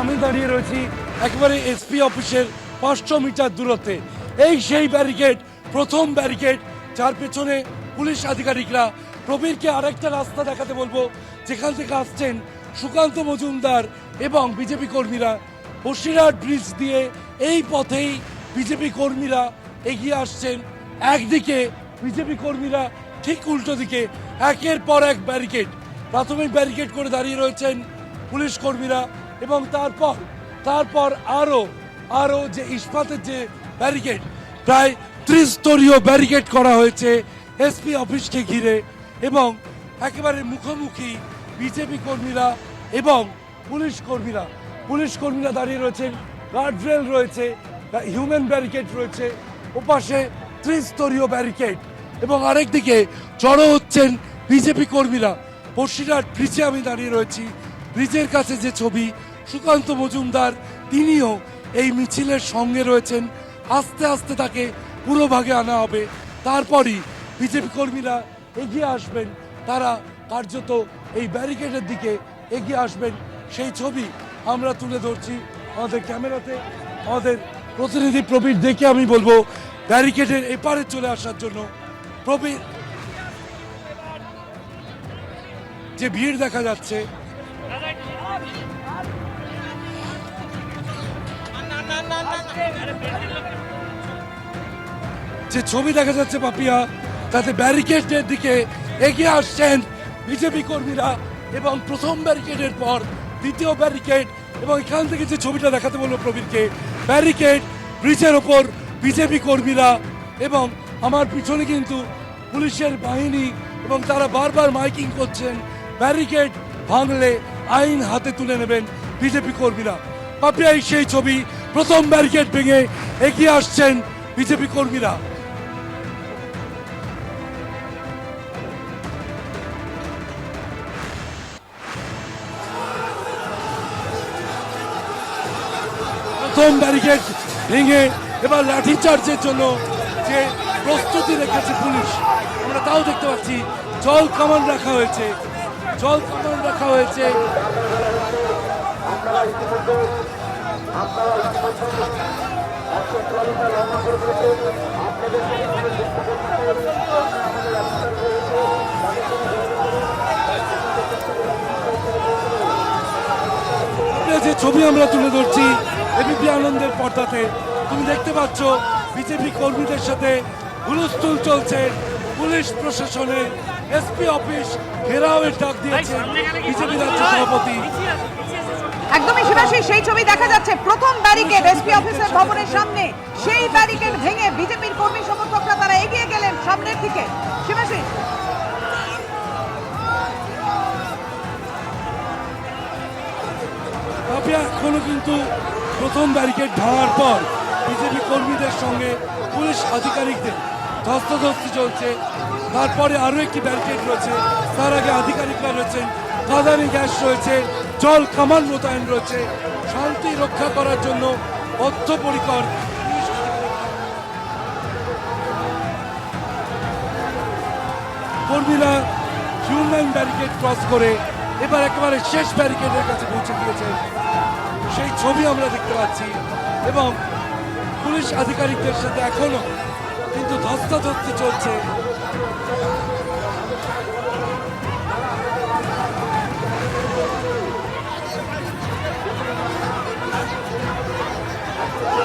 আমি দাঁড়িয়ে রয়েছি একেবারে এসপি অফিসের পাঁচশো মিটার দূরত্বে। এই সেই ব্যারিকেড প্রথম ব্যারিকেড যার পেছনে পুলিশ আধিকারিকরা। প্রবীরকে আরেকটা রাস্তা দেখাতে বলব, যেখান থেকে আসছেন সুকান্ত মজুমদার এবং বিজেপি কর্মীরা। বসিরহাট ব্রিজ দিয়ে এই পথেই বিজেপি কর্মীরা এগিয়ে আসছেন। একদিকে বিজেপি কর্মীরা ঠিক উল্টো দিকে, একের পর এক ব্যারিকেড প্রাথমিক ব্যারিকেড করে দাঁড়িয়ে রয়েছেন পুলিশ কর্মীরা। এবং তারপর তারপর আরও আরও যে ইস্পাতের যে ব্যারিকেড প্রায় ত্রিস্তরীয় ব্যারিকেড করা হয়েছে এসপি অফিসকে ঘিরে এবং একেবারে মুখোমুখি বিজেপি কর্মীরা এবং পুলিশ কর্মীরা। পুলিশ কর্মীরা দাঁড়িয়ে রয়েছেন গার্ডরেল রয়েছে হিউম্যান ব্যারিকেড রয়েছে, ওপাশে ত্রিস্তরীয় ব্যারিকেড এবং আরেকদিকে জড়ো হচ্ছেন বিজেপি কর্মীরা। বসিরহাট ব্রিজে আমি দাঁড়িয়ে রয়েছি। ব্রিজের কাছে যে ছবি সুকান্ত মজুমদার, তিনিও এই মিছিলের সঙ্গে রয়েছেন। আস্তে আস্তে তাকে পুরো ভাগে আনা হবে। তারপরই বিজেপি কর্মীরা এগিয়ে আসবেন। তারা কার্যত এই ব্যারিকেডের দিকে এগিয়ে আসবেন। সেই ছবি আমরা তুলে ধরছি আমাদের ক্যামেরাতে। আমাদের প্রতিনিধি প্রবীর দেখে আমি বলব, ব্যারিকেডের এপারে চলে আসার জন্য প্রবীর, যে ভিড় দেখা যাচ্ছে। যে ছবি দেখা যাচ্ছে পাপিয়া, তাতে ব্যারিকেডের দিকে এগিয়ে আসছেন বিজেপি কর্মীরা এবং প্রথম ব্যারিকেডের পর দ্বিতীয় ব্যারিকেড এবং এখান থেকে যে ছবিটা দেখাতে বলব প্রবীরকে ব্যারিকেড ব্রিজের ওপর বিজেপি কর্মীরা এবং আমার পিছনে কিন্তু পুলিশের বাহিনী এবং তারা বারবার মাইকিং করছেন ব্যারিকেড ভাঙলে আইন হাতে তুলে নেবেন বিজেপি কর্মীরা। পাপিয়া, এই সেই ছবি প্রথম ব্যারিকেড ভেঙে এগিয়ে আসছেন বিজেপি কর্মীরা। প্রথম ব্যারিকেড ভেঙে এবার লাঠি চার্জের জন্য যে প্রস্তুতি রেখেছে পুলিশ, আমরা তাও দেখতে পাচ্ছি, জল কামান রাখা হয়েছে, জল কামান রাখা হয়েছে। যে ছবি আমরা তুলে ধরছি এবিপি আনন্দের পর্দাতে তুমি দেখতে পাচ্ছ বিজেপি কর্মীদের সাথে হুলস্থুল চলছে পুলিশ প্রশাসনের এসপি অফিস ঘেরাওয়ের ডাক দিয়েছে বিজেপি রাজ্য সভাপতি। একদমই শিবাশী সেই ছবি দেখা যাচ্ছে। প্রথম ব্যারিকেড এসপি অফিসের ভবনের সামনে। সেই ব্যারিকেড ভেঙে বিজেপির কর্মী সমর্থকরা তারা এগিয়ে গেলেন সামনের দিকে। শিবাশী পাপিয়া এখনও কিন্তু প্রথম ব্যারিকেড ভাঙার পর বিজেপি কর্মীদের সঙ্গে পুলিশ আধিকারিকদের ধস্তাধস্তি চলছে। তারপরে আরও একটি ব্যারিকেড রয়েছে। তার আগে আধিকারিকরা রয়েছেন কাদানি গ্যাস রয়েছে, জল কামান মোতায়েন রয়েছে। শান্তি রক্ষা করার জন্য পুলিশ কর্মীরা হিউম্যান ব্যারিকেড ক্রস করে এবার একেবারে শেষ ব্যারিকেডের কাছে পৌঁছে গিয়েছে। সেই ছবি আমরা দেখতে পাচ্ছি এবং পুলিশ আধিকারিকদের সাথে এখনও কিন্তু ধস্তাধস্তি চলছে।